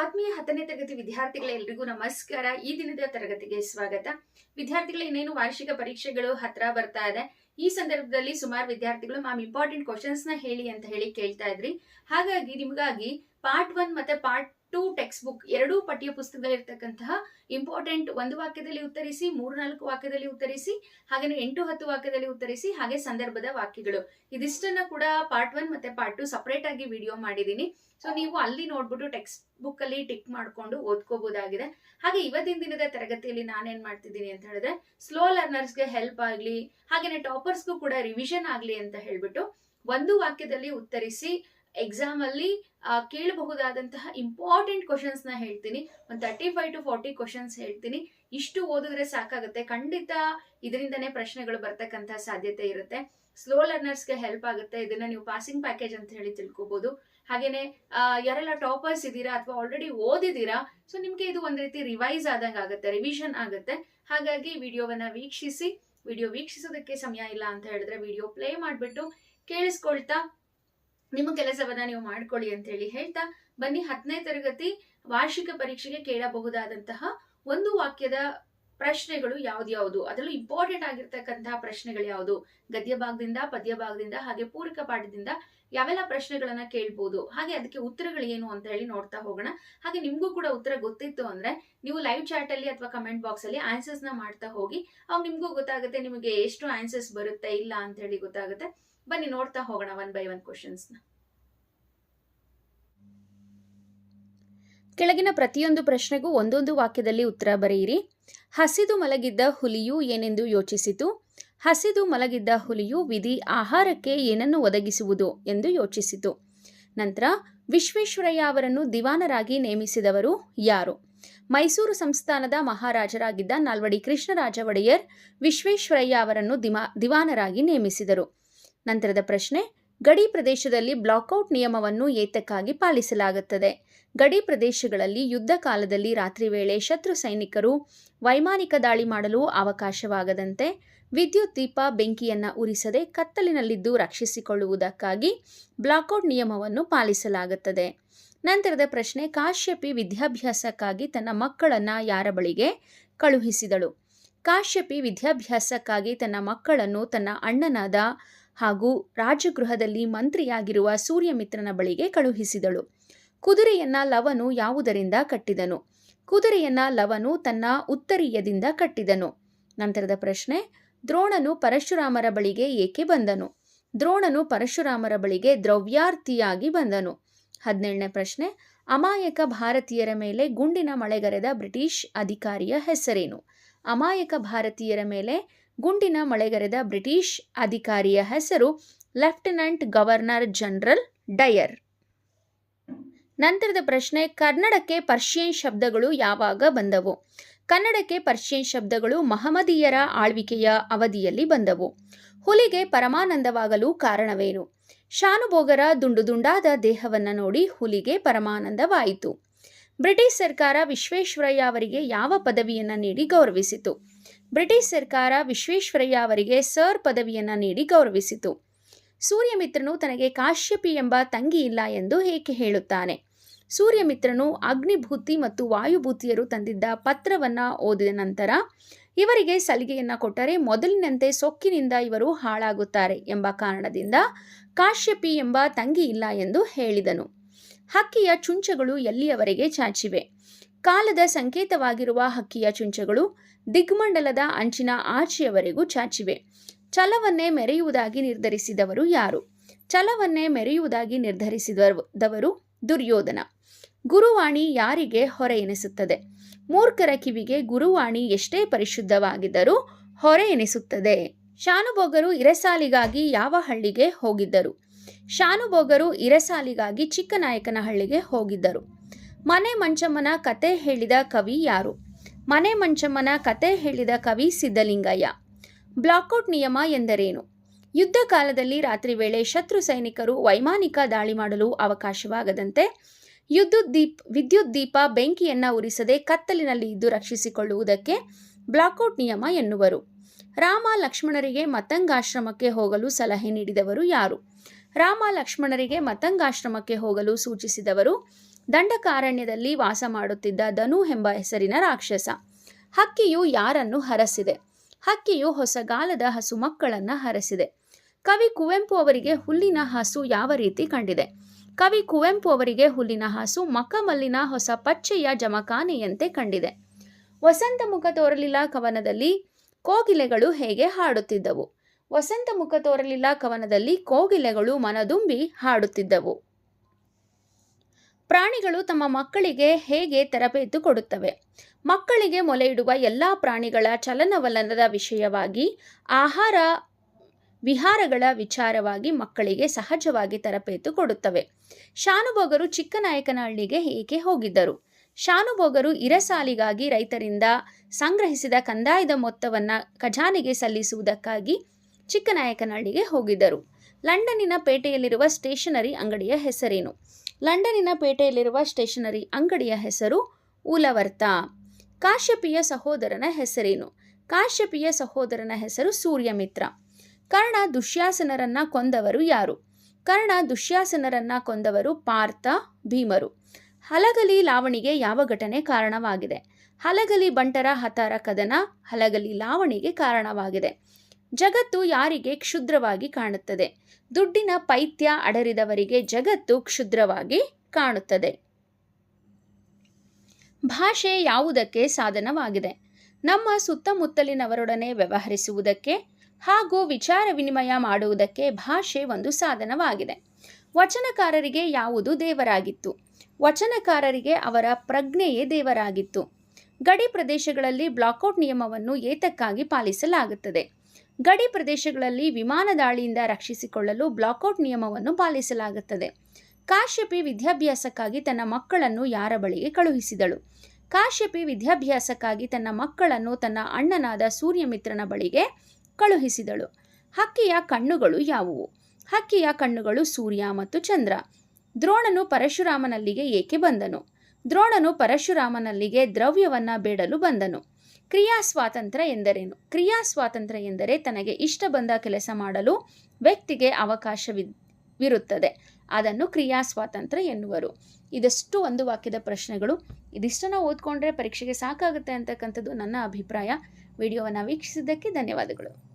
ಆತ್ಮೀಯ ಹತ್ತನೇ ತರಗತಿ ವಿದ್ಯಾರ್ಥಿಗಳ ಎಲ್ರಿಗೂ ನಮಸ್ಕಾರ. ಈ ದಿನದ ತರಗತಿಗೆ ಸ್ವಾಗತ. ವಿದ್ಯಾರ್ಥಿಗಳ, ಇನ್ನೇನು ವಾರ್ಷಿಕ ಪರೀಕ್ಷೆಗಳು ಹತ್ರ ಬರ್ತಾ ಇದೆ. ಈ ಸಂದರ್ಭದಲ್ಲಿ ಸುಮಾರು ವಿದ್ಯಾರ್ಥಿಗಳು ಮ್ಯಾಮ್ ಇಂಪಾರ್ಟೆಂಟ್ ಕ್ವಶನ್ಸ್ನ ಹೇಳಿ ಅಂತ ಹೇಳಿ ಕೇಳ್ತಾ ಇದ್ರಿ. ಹಾಗಾಗಿ ನಿಮಗಾಗಿ ಪಾರ್ಟ್ ಒನ್ ಮತ್ತೆ ಪಾರ್ಟ್ ಟೂ ಟೆಕ್ಸ್ಟ್ ಬುಕ್ ಎರಡೂ ಪಠ್ಯ ಪುಸ್ತಕದಲ್ಲಿರ್ತಕ್ಕಂತಹ ಇಂಪಾರ್ಟೆಂಟ್ ಒಂದು ವಾಕ್ಯದಲ್ಲಿ ಉತ್ತರಿಸಿ ಮೂರು ನಾಲ್ಕು ವಾಕ್ಯದಲ್ಲಿ ಉತ್ತರಿಸಿ ಹಾಗೆ ಎಂಟು ಹತ್ತು ವಾಕ್ಯದಲ್ಲಿ ಉತ್ತರಿಸಿ, ಹಾಗೆ ಸಂದರ್ಭದ ವಾಕ್ಯಗಳು. ಇದಿಷ್ಟನ್ನ ಕೂಡ ಪಾರ್ಟ್ ಒನ್ ಮತ್ತೆ ಪಾರ್ಟ್ ಟು ಸಪರೇಟ್ ಆಗಿ ವಿಡಿಯೋ ಮಾಡಿದ್ದೀನಿ. ಸೊ ನೀವು ಅಲ್ಲಿ ನೋಡ್ಬಿಟ್ಟು ಟೆಕ್ಸ್ಟ್ ಬುಕ್ ಅಲ್ಲಿ ಟಿಕ್ ಮಾಡ್ಕೊಂಡು ಓದ್ಕೋಬಹುದಾಗಿದೆ. ಹಾಗೆ ಇವತ್ತಿನ ದಿನದ ತರಗತಿಯಲ್ಲಿ ನಾನೇನ್ ಮಾಡ್ತಿದ್ದೀನಿ ಅಂತ ಹೇಳಿದ್ರೆ ಸ್ಲೋ ಲರ್ನರ್ಸ್ಗೆ ಹೆಲ್ಪ್ ಆಗ್ಲಿ, ಹಾಗೇನೆ ಟಾಪರ್ಸ್ಗೂ ಕೂಡ ರಿವಿಷನ್ ಆಗ್ಲಿ ಅಂತ ಹೇಳ್ಬಿಟ್ಟು ಒಂದು ವಾಕ್ಯದಲ್ಲಿ ಉತ್ತರಿಸಿ ಎಕ್ಸಾಮ್ ಅಲ್ಲಿ ಕೇಳಬಹುದಾದಂತಹ ಇಂಪಾರ್ಟೆಂಟ್ ಕ್ವಶನ್ಸ್ನ ಹೇಳ್ತೀನಿ. ಒಂದು thirty five to forty questions ಹೇಳ್ತೀನಿ. ಇಷ್ಟು ಓದಿದ್ರೆ ಸಾಕಾಗುತ್ತೆ. ಖಂಡಿತ ಇದರಿಂದನೇ ಪ್ರಶ್ನೆಗಳು ಬರ್ತಕ್ಕಂತಹ ಸಾಧ್ಯತೆ ಇರುತ್ತೆ. ಸ್ಲೋ ಲರ್ನರ್ಸ್ಗೆ ಹೆಲ್ಪ್ ಆಗುತ್ತೆ. ಇದನ್ನ ನೀವು ಪಾಸಿಂಗ್ ಪ್ಯಾಕೇಜ್ ಅಂತ ಹೇಳಿ ತಿಳ್ಕೊಬಹುದು ಹಾಗೇನೆ ಯಾರೆಲ್ಲ ಟಾಪರ್ಸ್ ಇದ್ದೀರಾ ಅಥವಾ ಆಲ್ರೆಡಿ ಓದಿದ್ದೀರಾ ಸೊ ನಿಮ್ಗೆ ಇದು ಒಂದ್ ರೀತಿ ರಿವೈಸ್ ಆದಂಗೆ ಆಗುತ್ತೆ ರಿವಿಷನ್ ಆಗುತ್ತೆ. ಹಾಗಾಗಿ ವಿಡಿಯೋವನ್ನ ವೀಕ್ಷಿಸಿ, ವಿಡಿಯೋ ವೀಕ್ಷಿಸೋದಕ್ಕೆ ಸಮಯ ಇಲ್ಲ ಅಂತ ಹೇಳಿದ್ರೆ ವಿಡಿಯೋ ಪ್ಲೇ ಮಾಡಿಬಿಟ್ಟು ಕೇಳಿಸ್ಕೊಳ್ತಾ ನಿಮ್ಮ ಕೆಲಸವನ್ನ ನೀವು ಮಾಡ್ಕೊಳ್ಳಿ ಅಂತ ಹೇಳಿ ಹೇಳ್ತಾ ಬನ್ನಿ ಹತ್ತನೇ ತರಗತಿ ವಾರ್ಷಿಕ ಪರೀಕ್ಷೆಗೆ ಕೇಳಬಹುದಾದಂತಹ ಒಂದು ವಾಕ್ಯದ ಪ್ರಶ್ನೆಗಳು ಯಾವ್ದ್ಯಾವ್ದು ಅದರಲ್ಲೂ ಇಂಪಾರ್ಟೆಂಟ್ ಆಗಿರ್ತಕ್ಕಂತಹ ಪ್ರಶ್ನೆಗಳು ಯಾವುದು? ಗದ್ಯ ಭಾಗದಿಂದ ಪದ್ಯ ಭಾಗದಿಂದ ಹಾಗೆ ಪೂರಕ ಪಾಠದಿಂದ ಯಾವೆಲ್ಲ ಪ್ರಶ್ನೆಗಳನ್ನ ಕೇಳ್ಬೋದು? ಹಾಗೆ ಅದಕ್ಕೆ ಉತ್ತರಗಳು ಏನು ಅಂತ ಹೇಳಿ ನೋಡ್ತಾ ಹೋಗೋಣ. ಹಾಗೆ ನಿಮ್ಗೂ ಕೂಡ ಉತ್ತರ ಗೊತ್ತಿತ್ತು ಅಂದ್ರೆ ನೀವು ಲೈವ್ ಚಾಟ್ ಅಲ್ಲಿ ಅಥವಾ ಕಮೆಂಟ್ ಬಾಕ್ಸ್ ಅಲ್ಲಿ ಆನ್ಸರ್ಸ್ನ ಮಾಡ್ತಾ ಹೋಗಿ, ಅವಾಗ ನಿಮ್ಗೂ ಗೊತ್ತಾಗುತ್ತೆ ನಿಮಗೆ ಎಷ್ಟು ಆನ್ಸರ್ಸ್ ಬರುತ್ತೆ, ಇಲ್ಲ ಅಂತ ಹೇಳಿ ಗೊತ್ತಾಗುತ್ತೆ. ಬನ್ನಿ ನೋಡ್ತಾ ಹೋಗೋಣ ಒನ್ ಬೈ ಒನ್ ಕ್ವಶನ್ಸ್ ಕೆಳಗಿನ ಪ್ರತಿಯೊಂದು ಪ್ರಶ್ನೆಗೂ ಒಂದೊಂದು ವಾಕ್ಯದಲ್ಲಿ ಉತ್ತರ ಬರೆಯಿರಿ. ಹಸಿದು ಮಲಗಿದ್ದ ಹುಲಿಯು ಏನೆಂದು ಯೋಚಿಸಿತು. ಹಸಿದು ಮಲಗಿದ್ದ ಹುಲಿಯು ವಿಧಿ ಆಹಾರಕ್ಕೆ ಏನನ್ನು ಒದಗಿಸುವುದು ಎಂದು ಯೋಚಿಸಿತು. ನಂತರ, ವಿಶ್ವೇಶ್ವರಯ್ಯ ಅವರನ್ನು ದಿವಾನರಾಗಿ ನೇಮಿಸಿದವರು ಯಾರು? ಮೈಸೂರು ಸಂಸ್ಥಾನದ ಮಹಾರಾಜರಾಗಿದ್ದ ನಾಲ್ವಡಿ ಕೃಷ್ಣರಾಜ ಒಡೆಯರ್ ವಿಶ್ವೇಶ್ವರಯ್ಯ ಅವರನ್ನು ದಿಮಾ, ದಿವಾನರಾಗಿ ನೇಮಿಸಿದರು. ನಂತರದ ಪ್ರಶ್ನೆ, ಗಡಿ ಪ್ರದೇಶದಲ್ಲಿ ಬ್ಲಾಕ್ಔಟ್ ನಿಯಮವನ್ನು ಏತಕ್ಕಾಗಿ ಪಾಲಿಸಲಾಗುತ್ತದೆ? ಗಡಿ ಪ್ರದೇಶಗಳಲ್ಲಿ ಯುದ್ಧ ಕಾಲದಲ್ಲಿ ರಾತ್ರಿ ವೇಳೆ ಶತ್ರು ಸೈನಿಕರು ವೈಮಾನಿಕ ದಾಳಿ ಮಾಡಲು ಅವಕಾಶವಾಗದಂತೆ ವಿದ್ಯುತ್ ದೀಪ ಬೆಂಕಿಯನ್ನು ಉರಿಸದೆ ಕತ್ತಲಿನಲ್ಲಿದ್ದು ರಕ್ಷಿಸಿಕೊಳ್ಳುವುದಕ್ಕಾಗಿ ಬ್ಲಾಕ್ಔಟ್ ನಿಯಮವನ್ನು ಪಾಲಿಸಲಾಗುತ್ತದೆ. ನಂತರದ ಪ್ರಶ್ನೆ, ಕಾಶ್ಯಪಿ ವಿದ್ಯಾಭ್ಯಾಸಕ್ಕಾಗಿ ತನ್ನ ಮಕ್ಕಳನ್ನು ಯಾರ ಬಳಿಗೆ ಕಳುಹಿಸಿದಳು? ಕಾಶ್ಯಪಿ ವಿದ್ಯಾಭ್ಯಾಸಕ್ಕಾಗಿ ತನ್ನ ಮಕ್ಕಳನ್ನು ತನ್ನ ಅಣ್ಣನಾದ ಹಾಗೂ ರಾಜಗೃಹದಲ್ಲಿ ಮಂತ್ರಿಯಾಗಿರುವ ಸೂರ್ಯಮಿತ್ರನ ಬಳಿಗೆ ಕಳುಹಿಸಿದಳು. ಕುದುರೆಯನ್ನ ಲವನು ಯಾವುದರಿಂದ ಕಟ್ಟಿದನು? ಕುದುರೆಯನ್ನ ಲವನು ತನ್ನ ಉತ್ತರೀಯದಿಂದ ಕಟ್ಟಿದನು. ನಂತರದ ಪ್ರಶ್ನೆ, ದ್ರೋಣನು ಪರಶುರಾಮರ ಬಳಿಗೆ ಏಕೆ ಬಂದನು? ದ್ರೋಣನು ಪರಶುರಾಮರ ಬಳಿಗೆ ದ್ರವ್ಯಾರ್ಥಿಯಾಗಿ ಬಂದನು. ಹದಿನೇಳನೇ ಪ್ರಶ್ನೆ, ಅಮಾಯಕ ಭಾರತೀಯರ ಮೇಲೆ ಗುಂಡಿನ ಮಳೆಗರೆದ ಬ್ರಿಟಿಷ್ ಅಧಿಕಾರಿಯ ಹೆಸರೇನು? ಅಮಾಯಕ ಭಾರತೀಯರ ಮೇಲೆ ಗುಂಡಿನ ಮಳೆಗರೆದ ಬ್ರಿಟಿಷ್ ಅಧಿಕಾರಿಯ ಹೆಸರು ಲೆಫ್ಟಿನೆಂಟ್ ಗವರ್ನರ್ ಜನರಲ್ ಡಯರ್. ನಂತರದ ಪ್ರಶ್ನೆ, ಕನ್ನಡಕ್ಕೆ ಪರ್ಷಿಯನ್ ಶಬ್ದಗಳು ಯಾವಾಗ ಬಂದವು? ಕನ್ನಡಕ್ಕೆ ಪರ್ಷಿಯನ್ ಶಬ್ದಗಳು ಮಹಮದೀಯರ ಆಳ್ವಿಕೆಯ ಅವಧಿಯಲ್ಲಿ ಬಂದವು. ಹುಲಿಗೆ ಪರಮಾನಂದವಾಗಲು ಕಾರಣವೇನು? ಶಾನುಭೋಗರ ದುಂಡು ದುಂಡಾದ ದೇಹವನ್ನು ನೋಡಿ ಹುಲಿಗೆ ಪರಮಾನಂದವಾಯಿತು. ಬ್ರಿಟಿಷ್ ಸರ್ಕಾರ ವಿಶ್ವೇಶ್ವರಯ್ಯ ಅವರಿಗೆ ಯಾವ ಪದವಿಯನ್ನು ನೀಡಿ ಗೌರವಿಸಿತು? ಬ್ರಿಟಿಷ್ ಸರ್ಕಾರ ವಿಶ್ವೇಶ್ವರಯ್ಯ ಅವರಿಗೆ ಸರ್ ಪದವಿಯನ್ನು ನೀಡಿ ಗೌರವಿಸಿತು. ಸೂರ್ಯಮಿತ್ರನು ತನಗೆ ಕಾಶ್ಯಪಿ ಎಂಬ ತಂಗಿ ಇಲ್ಲ ಎಂದು ಏಕೆ ಹೇಳುತ್ತಾನೆ? ಸೂರ್ಯಮಿತ್ರನು ಅಗ್ನಿಭೂತಿ ಮತ್ತು ವಾಯುಭೂತಿಯರು ತಂದಿದ್ದ ಪತ್ರವನ್ನು ಓದಿದ ನಂತರ, ಇವರಿಗೆ ಸಲಿಗೆಯನ್ನು ಕೊಟ್ಟರೆ ಮೊದಲಿನಂತೆ ಸೊಕ್ಕಿನಿಂದ ಇವರು ಹಾಳಾಗುತ್ತಾರೆ ಎಂಬ ಕಾರಣದಿಂದ ಕಾಶ್ಯಪಿ ಎಂಬ ತಂಗಿ ಇಲ್ಲ ಎಂದು ಹೇಳಿದನು. ಹಕ್ಕಿಯ ಚುಂಚಗಳು ಎಲ್ಲಿಯವರೆಗೆ ಚಾಚಿವೆ? ಕಾಲದ ಸಂಕೇತವಾಗಿರುವ ಹಕ್ಕಿಯ ಚುಂಚಗಳು ದಿಗ್ಮಂಡಲದ ಅಂಚಿನ ಆಚೆಯವರೆಗೂ ಚಾಚಿವೆ. ಛಲವನ್ನೇ ಮೆರೆಯುವುದಾಗಿ ನಿರ್ಧರಿಸಿದವರು ಯಾರು? ಛಲವನ್ನೇ ಮೆರೆಯುವುದಾಗಿ ನಿರ್ಧರಿಸಿದವರು ದುರ್ಯೋಧನ. ಗುರುವಾಣಿ ಯಾರಿಗೆ ಹೊರೆ ಎನಿಸುತ್ತದೆ? ಮೂರ್ಖರ ಕಿವಿಗೆ ಗುರುವಾಣಿ ಎಷ್ಟೇ ಪರಿಶುದ್ಧವಾಗಿದ್ದರೂ ಹೊರೆ ಎನಿಸುತ್ತದೆ. ಶಾನುಭೋಗರು ಇರಸಾಲಿಗಾಗಿ ಯಾವ ಹಳ್ಳಿಗೆ ಹೋಗಿದ್ದರು? ಶಾನುಭೋಗರು ಇರಸಾಲಿಗಾಗಿ ಚಿಕ್ಕನಾಯಕನಹಳ್ಳಿಗೆ ಹೋಗಿದ್ದರು. ಮನೆ ಮಂಚಮ್ಮನ ಕತೆ ಹೇಳಿದ ಕವಿ ಯಾರು? ಮನೆ ಮಂಚಮ್ಮನ ಕತೆ ಹೇಳಿದ ಕವಿ ಸಿದ್ಧಲಿಂಗಯ್ಯ. ಬ್ಲಾಕ್ಔಟ್ ನಿಯಮ ಎಂದರೇನು? ಯುದ್ಧ ಕಾಲದಲ್ಲಿ ರಾತ್ರಿ ವೇಳೆ ಶತ್ರು ಸೈನಿಕರು ವೈಮಾನಿಕ ದಾಳಿ ಮಾಡಲು ಅವಕಾಶವಾಗದಂತೆ ವಿದ್ಯುತ್ ವಿದ್ಯುತ್ ದೀಪ ಬೆಂಕಿಯನ್ನು ಉರಿಸದೆ ಕತ್ತಲಿನಲ್ಲಿ ಇದ್ದು ರಕ್ಷಿಸಿಕೊಳ್ಳುವುದಕ್ಕೆ ಬ್ಲಾಕ್ಔಟ್ ನಿಯಮ ಎನ್ನುವರು. ರಾಮ ಲಕ್ಷ್ಮಣರಿಗೆ ಮತಂಗಾಶ್ರಮಕ್ಕೆ ಹೋಗಲು ಸಲಹೆ ನೀಡಿದವರು ಯಾರು? ರಾಮ ಲಕ್ಷ್ಮಣರಿಗೆ ಮತಂಗಾಶ್ರಮಕ್ಕೆ ಹೋಗಲು ಸೂಚಿಸಿದವರು, ದಂಡಕಾರಣ್ಯದಲ್ಲಿ ವಾಸ ಮಾಡುತ್ತಿದ್ದ ಧನು ಎಂಬ ಹೆಸರಿನ ರಾಕ್ಷಸ. ಹಕ್ಕಿಯು ಯಾರನ್ನು ಹರಸಿದೆ? ಹಕ್ಕಿಯು ಹೊಸಗಾಲದ ಹಸು ಮಕ್ಕಳನ್ನ ಹರಸಿದೆ. ಕವಿ ಕುವೆಂಪು ಅವರಿಗೆ ಹುಲ್ಲಿನ ಹಸು ಯಾವ ರೀತಿ ಕಂಡಿದೆ? ಕವಿ ಕುವೆಂಪು ಅವರಿಗೆ ಹುಲ್ಲಿನ ಹಸು ಮಕ್ಕಮಲ್ಲಿನ ಹೊಸ ಪಚ್ಚೆಯ ಜಮಖಾನೆಯಂತೆ ಕಂಡಿದೆ. ವಸಂತ ಮುಖ ತೋರಲಿಲ್ಲ ಕವನದಲ್ಲಿ, ಕೋಗಿಲೆಗಳು ಹೇಗೆ ಹಾಡುತ್ತಿದ್ದವು? ವಸಂತ ಮುಖ ತೋರಲಿಲ್ಲ ಕವನದಲ್ಲಿ ಕೋಗಿಲೆಗಳು ಮನದುಂಬಿ ಹಾಡುತ್ತಿದ್ದವು. ಪ್ರಾಣಿಗಳು ತಮ್ಮ ಮಕ್ಕಳಿಗೆ ಹೇಗೆ ತರಬೇತು ಕೊಡುತ್ತವೆ ಮಕ್ಕಳಿಗೆ ಮೊಲೆಯಿಡುವ ಎಲ್ಲ ಪ್ರಾಣಿಗಳ ಚಲನವಲನದ ವಿಷಯವಾಗಿ, ಆಹಾರ ವಿಹಾರಗಳ ವಿಚಾರವಾಗಿ ಮಕ್ಕಳಿಗೆ ಸಹಜವಾಗಿ ತರಬೇತು ಕೊಡುತ್ತವೆ ಶಾನುಭೋಗರು ಚಿಕ್ಕನಾಯಕನಹಳ್ಳಿಗೆ ಏಕೆ ಹೋಗಿದ್ದರು? ಶಾನುಭೋಗರು ಇರಸಾಲಿಗಾಗಿ ರೈತರಿಂದ ಸಂಗ್ರಹಿಸಿದ ಕಂದಾಯದ ಮೊತ್ತವನ್ನು ಖಜಾನೆಗೆ ಸಲ್ಲಿಸುವುದಕ್ಕಾಗಿ ಚಿಕ್ಕನಾಯಕನಹಳ್ಳಿಗೆ ಹೋಗಿದ್ದರು. ಲಂಡನ್ನಿನ ಪೇಟೆಯಲ್ಲಿರುವ ಸ್ಟೇಷನರಿ ಅಂಗಡಿಯ ಹೆಸರೇನು? ಲಂಡನ್ನಿನ ಪೇಟೆಯಲ್ಲಿರುವ ಸ್ಟೇಷನರಿ ಅಂಗಡಿಯ ಹೆಸರು ಉಲವರ್ತ ಕಾಶ್ಯಪಿಯ ಸಹೋದರನ ಹೆಸರೇನು? ಕಾಶ್ಯಪಿಯ ಸಹೋದರನ ಹೆಸರು ಸೂರ್ಯಮಿತ್ರ. ಕರ್ಣ ದುಶ್ಯಾಸನರನ್ನ ಕೊಂದವರು ಯಾರು? ಕರ್ಣ ದುಶ್ಯಾಸನರನ್ನ ಕೊಂದವರು ಪಾರ್ಥ, ಭೀಮರು. ಹಲಗಲಿ ಲಾವಣಿಗೆ ಯಾವ ಘಟನೆ ಕಾರಣವಾಗಿದೆ? ಹಲಗಲಿ ಬಂಟರ ಹತಾರ ಕದನ ಹಲಗಲಿ ಲಾವಣಿಗೆ ಕಾರಣವಾಗಿದೆ. ಜಗತ್ತು ಯಾರಿಗೆ ಕ್ಷುದ್ರವಾಗಿ ಕಾಣುತ್ತದೆ? ದುಡ್ಡಿನ ಪೈತ್ಯ ಅಡರಿದವರಿಗೆ ಜಗತ್ತು ಕ್ಷುದ್ರವಾಗಿ ಕಾಣುತ್ತದೆ. ಭಾಷೆ ಯಾವುದಕ್ಕೆ ಸಾಧನವಾಗಿದೆ? ನಮ್ಮ ಸುತ್ತಮುತ್ತಲಿನವರೊಡನೆ ವ್ಯವಹರಿಸುವುದಕ್ಕೆ ಹಾಗೂ ವಿಚಾರ ವಿನಿಮಯ ಮಾಡುವುದಕ್ಕೆ ಭಾಷೆ ಒಂದು ಸಾಧನವಾಗಿದೆ. ವಚನಕಾರರಿಗೆ ಯಾವುದು ದೇವರಾಗಿತ್ತು? ವಚನಕಾರರಿಗೆ ಅವರ ಪ್ರಜ್ಞೆಯೇ ದೇವರಾಗಿತ್ತು. ಗಡಿ ಪ್ರದೇಶಗಳಲ್ಲಿ ಬ್ಲಾಕೌಟ್ ನಿಯಮವನ್ನು ಏತಕ್ಕಾಗಿ ಪಾಲಿಸಲಾಗುತ್ತದೆ? ಗಡಿ ಪ್ರದೇಶಗಳಲ್ಲಿ ವಿಮಾನ ದಾಳಿಯಿಂದ ರಕ್ಷಿಸಿಕೊಳ್ಳಲು ಬ್ಲಾಕೌಟ್ ನಿಯಮವನ್ನು ಪಾಲಿಸಲಾಗುತ್ತದೆ. ಕಾಶ್ಯಪಿ ವಿದ್ಯಾಭ್ಯಾಸಕ್ಕಾಗಿ ತನ್ನ ಮಕ್ಕಳನ್ನು ಯಾರ ಬಳಿಗೆ ಕಳುಹಿಸಿದಳು? ಕಾಶ್ಯಪಿ ವಿದ್ಯಾಭ್ಯಾಸಕ್ಕಾಗಿ ತನ್ನ ಮಕ್ಕಳನ್ನು ತನ್ನ ಅಣ್ಣನಾದ ಸೂರ್ಯಮಿತ್ರನ ಬಳಿಗೆ ಕಳುಹಿಸಿದಳು. ಹಕ್ಕಿಯ ಕಣ್ಣುಗಳು ಯಾವುವು? ಹಕ್ಕಿಯ ಕಣ್ಣುಗಳು ಸೂರ್ಯ ಮತ್ತು ಚಂದ್ರ. ದ್ರೋಣನು ಪರಶುರಾಮನಲ್ಲಿಗೆ ಏಕೆ ಬಂದನು? ದ್ರೋಣನು ಪರಶುರಾಮನಲ್ಲಿಗೆ ದ್ರವ್ಯವನ್ನು ಬೇಡಲು ಬಂದನು. ಕ್ರಿಯಾ ಸ್ವಾತಂತ್ರ್ಯ ಎಂದರೇನು? ಕ್ರಿಯಾ ಸ್ವಾತಂತ್ರ್ಯ ಎಂದರೆ ತನಗೆ ಇಷ್ಟ ಬಂದ ಕೆಲಸ ಮಾಡಲು ವ್ಯಕ್ತಿಗೆ ಅವಕಾಶವಿರುತ್ತದೆ ಅದನ್ನು ಕ್ರಿಯಾ ಸ್ವಾತಂತ್ರ್ಯ ಎನ್ನುವರು. ಇದಷ್ಟು ಒಂದು ವಾಕ್ಯದ ಪ್ರಶ್ನೆಗಳು. ಇದಿಷ್ಟನ್ನು ಓದ್ಕೊಂಡ್ರೆ ಪರೀಕ್ಷೆಗೆ ಸಾಕಾಗುತ್ತೆ ಅಂತಕ್ಕಂಥದ್ದು ನನ್ನ ಅಭಿಪ್ರಾಯ. ವಿಡಿಯೋವನ್ನು ವೀಕ್ಷಿಸಿದ್ದಕ್ಕೆ ಧನ್ಯವಾದಗಳು.